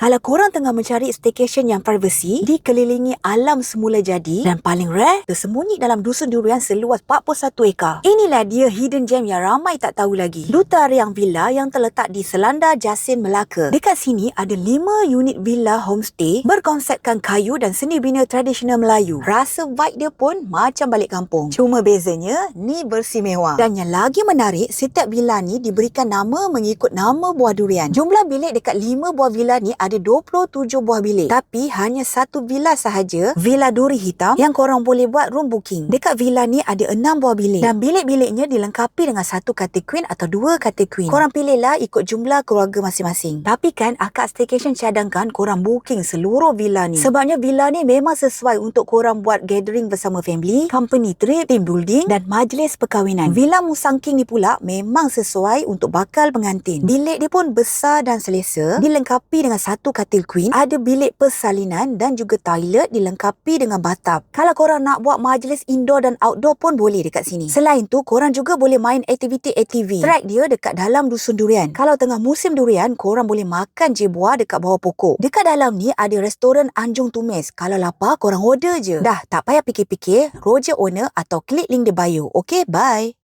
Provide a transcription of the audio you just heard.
Kalau korang tengah mencari staycation yang privacy, dikelilingi alam semula jadi dan paling rare, tersembunyi dalam dusun durian seluas 41 ekar. Inilah dia hidden gem yang ramai tak tahu lagi. Duta Riang Villa yang terletak di Selandar Jasin, Melaka. Dekat sini ada 5 unit villa homestay berkonsepkan kayu dan seni bina tradisional Melayu. Rasa vibe dia pun macam balik kampung. Cuma bezanya, ni bersih mewah. Dan yang lagi menarik, setiap villa ni diberikan nama mengikut nama buah durian. Jumlah bilik dekat 5 buah villa ni ada 27 buah bilik. Tapi hanya satu villa sahaja, Villa Duri Hitam yang korang boleh buat room booking. Dekat villa ni ada 6 buah bilik. Dan bilik-biliknya dilengkapi dengan satu katil queen atau dua katil queen. Korang pilihlah ikut jumlah keluarga masing-masing. Tapi kan akak staycation cadangkan korang booking seluruh villa ni. Sebabnya villa ni memang sesuai untuk korang buat gathering bersama family, company trip, team building dan majlis perkahwinan. Villa Musang King ni pula memang sesuai untuk bakal pengantin. Bilik dia pun besar dan selesa, dilengkapi dengan satu katil queen, ada bilik persalinan dan juga toilet dilengkapi dengan bathtub. Kalau korang nak buat majlis indoor dan outdoor pun boleh dekat sini. Selain tu, korang juga boleh main aktiviti ATV. Track dia dekat dalam dusun durian. Kalau tengah musim durian, korang boleh makan je buah dekat bawah pokok. Dekat dalam ni ada restoran Anjung Tumis. Kalau lapar, korang order je. Dah, tak payah fikir-fikir, roger owner atau klik link di bio. Okay, bye.